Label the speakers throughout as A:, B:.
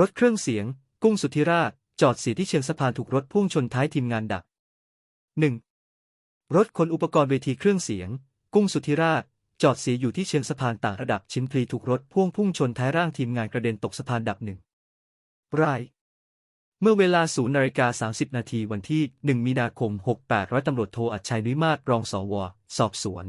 A: รถเครื่องเสียง กุ้งสุธิราช จอดเสียที่เชิงสะพานถูกรถพุ่งชนท้ายทีมงานดัก 1. รถขนอุปกรณ์เวทีเครื่องเสียง กุ้งสุธิราช จอดเสียอยู่ที่เชิงสะพานต่างระดับชิมพลีถูกรถพ่วงพุ่งชนท้ายร่างทีมงานกระเด็นตกสะพานดับหนึ่งราย เมื่อเวลา0นาฬิกา30 นาทีวันที่ 1 มีนาคม 68ร้อยตำรวจโทอัจชัยนุยมาศรองสว สอบสวน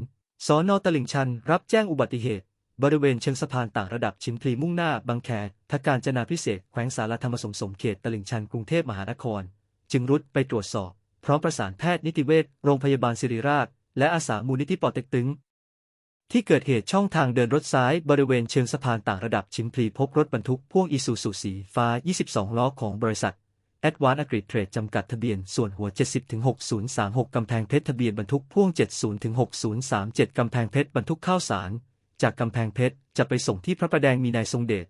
A: สอนอตลิ่งชัน รับแจ้งอุบัติเหตุ บริเวณเชิงสะพานต่างระดับชิมพลีมุ่งหน้าบางแคทการจนาพิเศษแขวงสารธรรมสมสมเขตตลิ่งชันกรุงเทพมหานคร จึงรุดไปตรวจสอบ พร้อมประสานแพทย์นิติเวชโรงพยาบาลศิริราช และอาสามูลนิธิปอเต็กตึง ที่เกิดเหตุช่องทางเดินรถซ้ายบริเวณเชิงสะพานต่างระดับชิมพลีพบรถบรรทุกพ่วงอีซูซูสีฟ้า 22 ล้อของบริษัทแอดวานอกริเทรดจำกัดทะเบียนส่วนหัว 70-6036 กำแพงเพชรทะเบียนบรรทุกพ่วง 70-6037 กำแพงเพชรบรรทุกข้าวสาร จากกำแพงเพชรจะไปส่งที่พระประแดงมีนายทรงเดช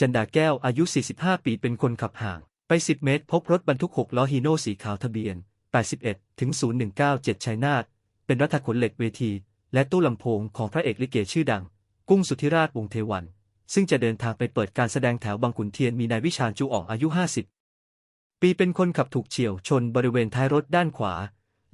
A: จันดาแก้วอายุ 45 ปีเป็นคนขับห่าง ไป 10 เมตร พบรถบรรทุก 6 ล้อฮีโน่สีขาวทะเบียน 81 ถึง 0197 ชัยนาทเป็นรัฐขนเหล็กเวที และตู้ลำโพงของพระเอกลิเกชื่อดัง กุ้งสุธิราชวงเทวัน ซึ่งจะเดินทางไปเปิดการแสดงแถวบางขุนเทียนมีนายวิชาญจูอ่องอายุ 50 ปีเป็นคนขับถูกเฉียวชนบริเวณท้ายรถด้านขวา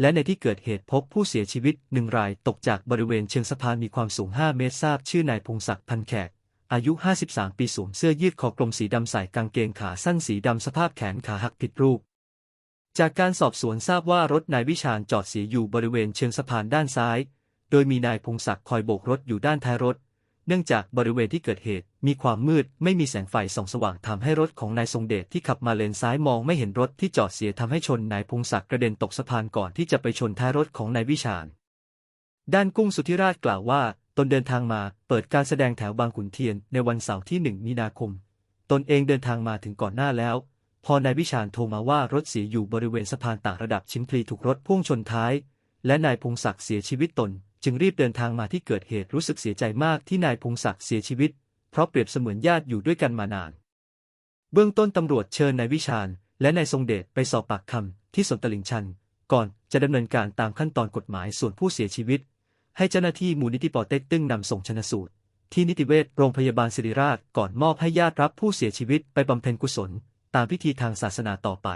A: และในที่เกิดเหตุพบผู้เสียชีวิตหนึ่งรายตกจากบริเวณเชิงสะพานมีความสูง 5 เมตรทราบชื่อนายพงศักดิ์พันแขก อายุ 53 ปีสวมเสื้อยืดคอกลมสีดำใส่กางเกงขาสั้นสีดำสภาพแขนขาหักผิดรูป จากการสอบสวนทราบว่ารถนายวิชาญจอดเสียอยู่บริเวณเชิงสะพานด้านซ้าย โดยมีนายพงศักดิ์คอยโบกรถอยู่ด้านท้ายรถ เนื่องจากบริเวณที่เกิดเหตุ มีความมืดไม่มีแสงไฟส่องสว่างทำให้รถของนายทรงเดชที่ขับมาเลนซ้ายมองไม่เห็นรถที่จอดเสียทำให้ชนนายพงศักดิ์กระเด็นตกสะพานก่อนที่จะไปชนท้ายรถของนายวิชาญ ด้านกุ้งสุธิราชกล่าวว่า ตนเดินทางมาเปิดการแสดงแถวบางขุนเทียนในวันเสาร์ที่1มีนาคม ตนเองเดินทางมาถึงก่อนหน้าแล้ว พอนายวิชาญโทรมาว่ารถเสียอยู่บริเวณสะพานต่างระดับชิมพลีถูกรถพุ่งชนท้าย และนายพงศักดิ์เสียชีวิตตน จึงรีบเดินทางมาที่เกิดเหตุรู้สึกเสียใจมากที่นายพงศักดิ์เสียชีวิต เพราะเปรียบเสมือนญาติอยู่ด้วยกันมานาน เบื้องต้นตำรวจเชิญนายวิชาญ และนายทรงเดชไปสอบปากคำที่สนตลิ่งชัน ก่อนจะดำเนินการตามขั้นตอนกฎหมายส่วนผู้เสียชีวิต ให้เจ้าหน้าที่มูลนิธิปอเต็กตึงนำส่งชนสูตร ที่นิติเวชโรงพยาบาลศิริราชก่อนมอบให้ญาติรับผู้เสียชีวิตไปบำเพ็ญกุศล ตามพิธีทางศาสนาต่อไป